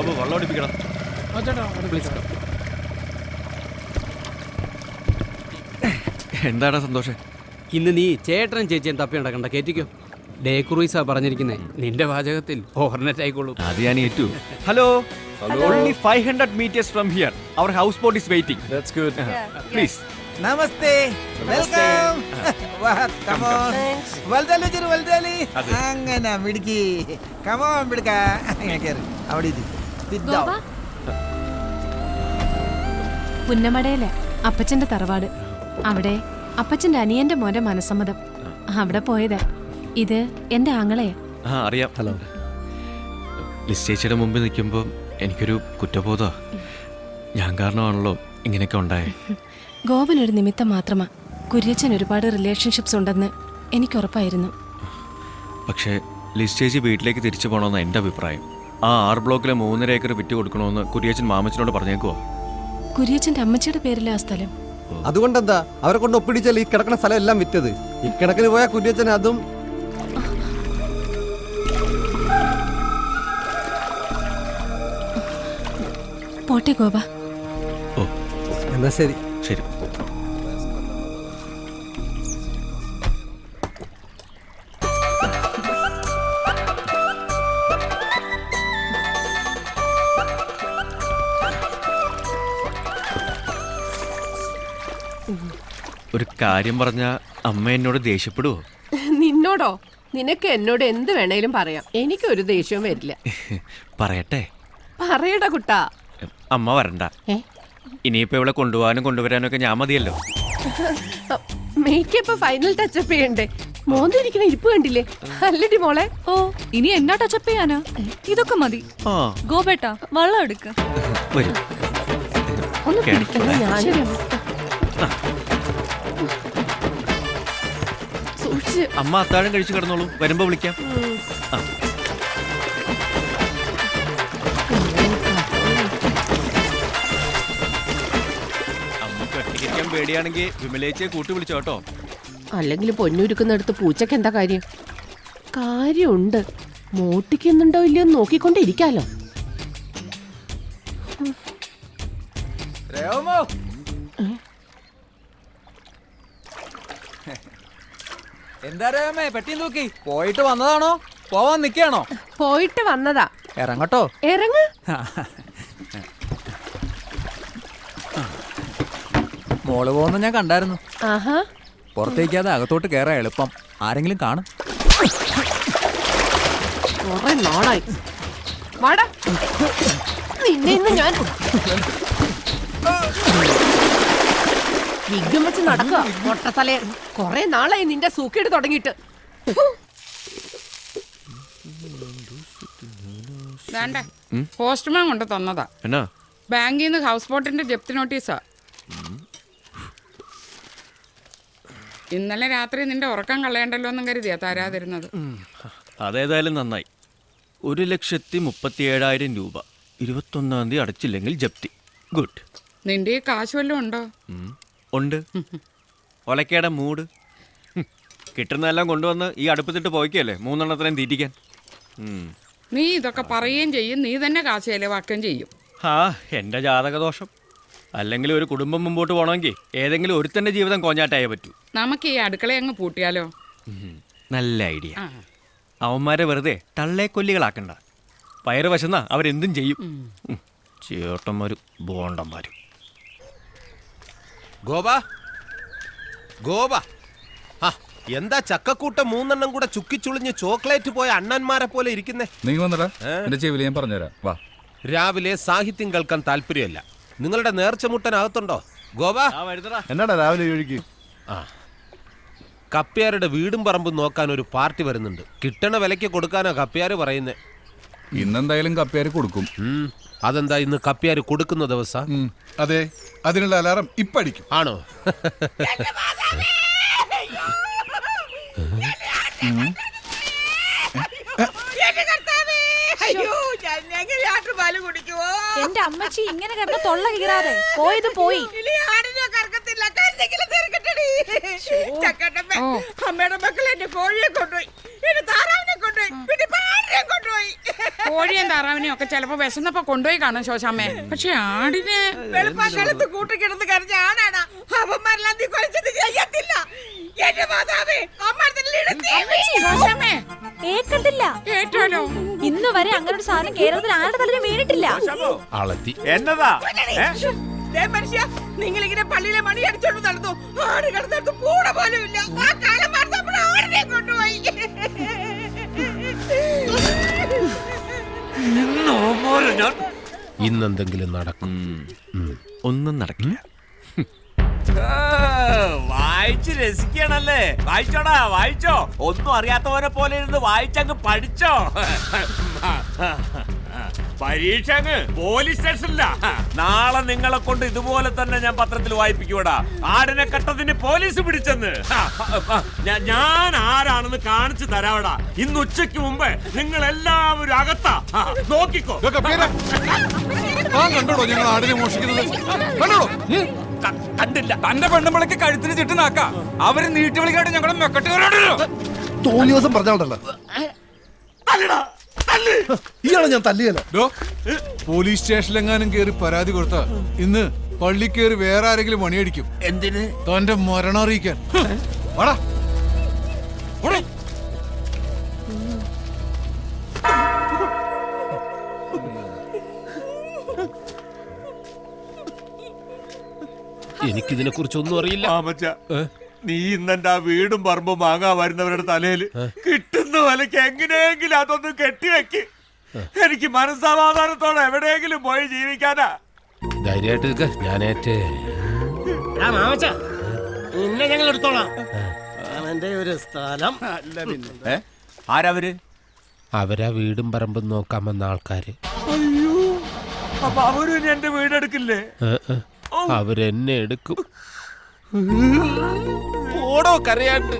ബാബു വെള്ളം അടിപ്പിക്കണം എന്താടാ സന്തോഷം? ഇന്ന് നീ ചേട്ടനും ചേച്ചിയും തപ്പി നടക്കണ്ട കേറ്റിക്കോ? ഡേ ക്രൂയിസാ പറഞ്ഞിരിക്കുന്നേ. നിന്റെ വാചകത്തിൽ ഓർണറ്റ് ആയിക്കോളൂ. അത് ഞാൻ ഏറ്റു. Hello only five hundred meters from here our house boat is waiting that's good please namaste welcome വാ കമോൺ വലുതാലി ചെറു വലുതാലി അതെ. അങ്ങനെ മിടുക്കി. കമോൺ മിടുക്ക. അങ്ങനെ കയറി അവിടെ ഇരി. ഗോപ? പുന്നമടയിലെ അപ്പച്ചന്റെ തറവാട്. അവിടെ അപ്പച്ചന്റെ അനിയന്റെ മോന്റെ മനസ്സമ്മതം. അവിടെ പോയത് ഇത് എന്റെ ആങ്ങളെയാ. ആ അറിയാം. ഹലോ. ലിസ് ചേച്ചിയുടെ മുമ്പിൽ നിൽക്കുമ്പോൾ എനിക്കൊരു കുറ്റബോധം ഞാൻ കാരണമാണല്ലോ ഇങ്ങനെയൊക്കെ ഉണ്ടായേ. ഗോപൻ ഒരു നിമിത്തം മാത്രമാ കുര്യച്ചൻ ഒരുപാട് റിലേഷൻഷിപ്സ് ഉണ്ടെന്ന് എനിക്ക് ഉറപ്പായിരുന്നു. പക്ഷേ ലിസ് ചേച്ചി വീട്ടിലേക്ക് തിരിച്ചു പോകണമെന്ന് എന്റെ അഭിപ്രായം. ആ ആറ് ബ്ലോക്കിലെ മൂന്നര ഏക്കർ വിറ്റ് കൊടുക്കണമെന്ന് കുരിയച്ചൻ മാമച്ചനോട് പറഞ്ഞേക്കുവോ? കുര്യച്ചന്റെ അമ്മച്ചിയുടെ പേരിലെ ആ സ്ഥലം. അതുകൊണ്ടെന്താ? അവരെ കൊണ്ട് ഒപ്പിടിച്ചാൽ ഈ കിടക്കുന്ന സ്ഥലം എല്ലാം വിറ്റത്. ഈ കിടക്കിന് പോയ കുര്യച്ചൻ അതും പോട്ടെ ഗോപ. ഓ. എന്നാ ശരി. ഒരു കാര്യം പറഞ്ഞ അമ്മ എന്നോട് ദേഷ്യപ്പെടുവോ? നിന്നോടോ? നിനക്ക് എന്നോട് എന്ത് വേണേലും പറയാം. എനിക്കൊരു ദേഷ്യവും വരില്ല. പറയട്ടെ. പറയടാ കുട്ടാ. അമ്മ വരണ്ട. ഇനിയിപ്പോ ഇവിടെ കൊണ്ടുപോകാനും കൊണ്ടുവരാനും ഒക്കെ ഞാൻ മതിയല്ലോ. മേക്കപ്പ് ഫൈനൽ ടച്ചപ്പ് ചെയ്യണ്ടേ? മോന്തിരിക്കുന്ന ഇരിപ്പ് കണ്ടില്ലേ? അല്ലടി മോളെ. ഓ ഇനി എന്നാ ടച്ചപ്പ് ചെയ്യാനാ? ഇതൊക്കെ മതി. ആ. ഗോപേട്ട വെള്ളം എടുക്ക. വരും. സൂക്ഷിച്ച്. അമ്മ അത്താഴം കഴിച്ചു കിടന്നോളൂ. വരുമ്പോ വിളിക്കാം. ആ. അമ്മയ്ക്ക് ഒറ്റയ്ക്കിരിക്കാൻ പേടിയാണെങ്കിൽ വിമലേച്ചയെ കൂട്ടി വിളിച്ചോ കേട്ടോ. അല്ലെങ്കിൽ പൊന്നുരുക്കുന്നിടത്ത് പൂച്ചക്ക് എന്താ കാര്യം? കാര്യമുണ്ട്. മോട്ടിക്കുന്നുണ്ടോ ഇല്ലയോ എന്ന് നോക്കിക്കൊണ്ടിരിക്കാലോ രേവമോ? എന്താ പെട്ടി തൂക്കി. പോയിട്ട് വന്നതാണോ? പോവാൻ നിക്കാണോ? പോയിട്ട് വന്നതാ. ഇറങ്ങട്ടോ. ഇറങ്ങ. മോൾ പോകുന്ന ഞാൻ കണ്ടായിരുന്നു. ആഹാ. പുറത്തേക്കാതെ അകത്തോട്ട് കയറാൻ എളുപ്പം. ആരെങ്കിലും കാണും. കുറെ നാളായി. വാടാ. നിന്നെ ഇന്ന് ഞാൻ വിഗ്ഗം വെച്ച് നടക്കുക. മൊട്ടത്തലേ കൊറേ നാളായി നിന്റെ സൂക്കേട് തുടങ്ങിയിട്ട്. വേണ്ട. പോസ്റ്റ്മാൻ കൊണ്ട് തന്നതാ. എന്നാ? ബാങ്കിൽ നിന്ന് ഹൗസ് ബോട്ടിന്റെ ജപ്തി നോട്ടീസാ. ഇന്നലെ രാത്രി നിന്റെ ഉറക്കം കളയണ്ടല്ലോ എന്നും കരുതിയാ തരാതിരുന്നത്. അതേതായാലും നന്നായി. ഒരു ലക്ഷത്തി മുപ്പത്തി ഏഴായിരം രൂപ. ഇരുപത്തൊന്നാം തീയതി അടച്ചില്ലെങ്കിൽ ജപ്തി. ഗുഡ്. നിന്റെ ഈ കാശ് വല്ലതും ഉണ്ടോ? ഉണ്ട്. ഒലക്കയുടെ മൂട്. കിട്ടുന്നതെല്ലാം കൊണ്ടുവന്ന് ഈ അടുപ്പത്തിട്ട് പോയിക്കല്ലേ? മൂന്നെണ്ണത്തിനെയും തീറ്റിക്കാൻ. നീ ഇതൊക്കെ പറയുകയും ചെയ്യും. നീ തന്നെ കാശ് ചെലവാക്കുകയും ചെയ്യും. ആ എന്റെ ജാതകദോഷം. അല്ലെങ്കിൽ ഒരു കുടുംബം മുമ്പോട്ട് പോകണമെങ്കിൽ ഏതെങ്കിലും ഒരുത്തന്റെ ജീവിതം കോഞ്ഞാട്ടായേ പറ്റൂ. നമുക്ക് ഈ അടുക്കള അങ്ങ് പൂട്ടിയാലോ? നല്ല ഐഡിയ. അവന്മാരെ വെറുതെ തള്ളേ കൊല്ലികളാക്കണ്ട വയറ് വശന്നാ അവരെന്തും ചെയ്യും. ചേട്ടന്മാരും ബോണ്ടന്മാരും. ഗോപ? ഗോപ? ആ, എന്താ ചക്കക്കൂട്ട മൂന്നെണ്ണം കൂടെ ചുക്കിച്ചുളിഞ്ഞ് ചോക്ലേറ്റ് പോയ അണ്ണന്മാരെ പോലെ ഇരിക്കുന്നേ? നീ വന്നടാ. എന്റെ ചെവിയിൽ ഞാൻ പറഞ്ഞുതരാം. വാ. രാവിലെ സാഹിത്യം കേൾക്കാൻ താല്പര്യമല്ല. നിങ്ങളുടെ നേർച്ച മുട്ടനകത്തുണ്ടോ ഗോപ? ആ വരുന്നടാ. എന്നാടാ രാവിലെ ഒഴുകി ആ. കപ്പ്യാരുടെ വീടും പറമ്പും നോക്കാൻ ഒരു പാർട്ടി വരുന്നുണ്ട്. കിട്ടണ വിലയ്ക്ക് കൊടുക്കാനാ കപ്പ്യാർ പറയുന്നേ. ഇന്നെന്തായാലും കപ്പിയാര് കൊടുക്കും. അതെന്താ ഇന്ന് കപ്പ്യാര് കൊടുക്കുന്ന ദിവസം? അതെ അതിനുള്ള അലാറം ഇപ്പടിക്കും. ആണോ? എന്റെ അമ്മച്ചി ഇങ്ങനെ കിടന്ന് തൊള്ള കീറാതെ. പോയത് പോയി. അമ്മയുടെ മക്കൾ എന്റെ കോഴിയെ കൊണ്ടുപോയി. എന്റെ താറാവിനെ കോഴിയും താറാവിനെയും ഒക്കെ ചിലപ്പോ വിശന്നപ്പോ കൊണ്ടുപോയി കാണും ശോശാമ്മേ. പക്ഷെ ആടിനെ കൂട്ടിക്കിടന്ന് കരഞ്ഞ ആണാണ്. അവന്മാരെല്ലാം നീ കൊലച്ചത് ചെയ്യത്തില്ല. എന്റെ മാതാവേ ശോശാമ്മേ. ഏക്കത്തില്ല കേട്ടോലോ ഇന്ന് വരെ അങ്ങനെ ഒരു സാധനം കേരളത്തിൽ ആരുടെ തലരും വീണിട്ടില്ല. അളത്തി. എന്നതാ? മനുഷ്യ നിങ്ങൾ ഇങ്ങനെ പള്ളിയിലെ മണി അടിച്ചോണ്ട് നടന്നു. ആട് കിടന്നിടത്ത് പൂട പോലും ഇല്ല. ആ കാലം ഇന്നെന്തെങ്കിലും നടക്കും. ഒന്നും നടക്കില്ല. വായിച്ച് രസിക്കണല്ലേ? വായിച്ചോടാ വായിച്ചോ. ഒന്നും അറിയാത്തവരെ പോലെ ഇരുന്ന് വായിച്ചങ്ങ് പഠിച്ചോ. പരീക്ഷ അങ്ങ് പോലീസ് സ്റ്റേഷനില്ല നാളെ നിങ്ങളെ കൊണ്ട് ഇതുപോലെ തന്നെ ഞാൻ പത്രത്തിൽ വായിപ്പിക്കൂടാ ആടിനെ കട്ടതിന് പോലീസ് പിടിച്ചെന്ന്. ഞാൻ ആരാണെന്ന് കാണിച്ചു തരാവടാ. ഇന്ന് ഉച്ചയ്ക്ക് മുമ്പ് നിങ്ങൾ എല്ലാവരും അകത്താ നോക്കിക്കോ. കണ്ടോ കണ്ടോടോ ഞങ്ങൾ ആടിനെ മോഷിക്കുന്നത്? കണ്ടോടോ? കണ്ടില്ല. തന്റെ പെണ്ണുമ്പളക്ക് കഴുത്തിന് ചുറ്റുനാക്ക. അവർ നീട്ടി വിളിക്കാണ്ട് ഞങ്ങളെ മെക്കെട്ടുകാരോടല്ലോ തോന്നിയ ദിവസം പറഞ്ഞോണ്ടല്ലോ ഇയാളെ ഞാൻ തല്ലിയല്ലോ. ഡോ, പോലീസ് സ്റ്റേഷനിലെങ്ങാനും കേറി പരാതി കൊടുത്ത ഇന്ന് പള്ളി കയറി വേറെ ആരെങ്കിലും മണിയടിക്കും എന്തിന്? തന്റെ മരണം അറിയിക്കാൻ. വാടാ. എനിക്കിതിനെ കുറിച്ചൊന്നും അറിയില്ല. നീ ഇന്നെന്റെ ആ വീടും പറമ്പും വാങ്ങാൻ വരുന്നവരുടെ തലയിൽ കിട്ടുന്ന വിലക്ക് എങ്ങനെയെങ്കിലും അതൊന്ന് കെട്ടിവെക്ക്. എനിക്ക് മനസ്സമാധാനത്തോടെ എവിടെയെങ്കിലും പോയി ജീവിക്കാനാ. ധൈര്യമായിട്ട് ഞാനേറ്റേ നിന്നെ ഞങ്ങൾ എടുത്തോളാം. ഒരു സ്ഥലം. ആരവര് അവരാ? വീടും പറമ്പും നോക്കാൻ വന്ന ആൾക്കാര്. അപ്പൊ അവരും എന്റെ വീടെടുക്കില്ലേ. അവരെന്നെ എടുക്കും. ഓടോ കരയാണ്ട്.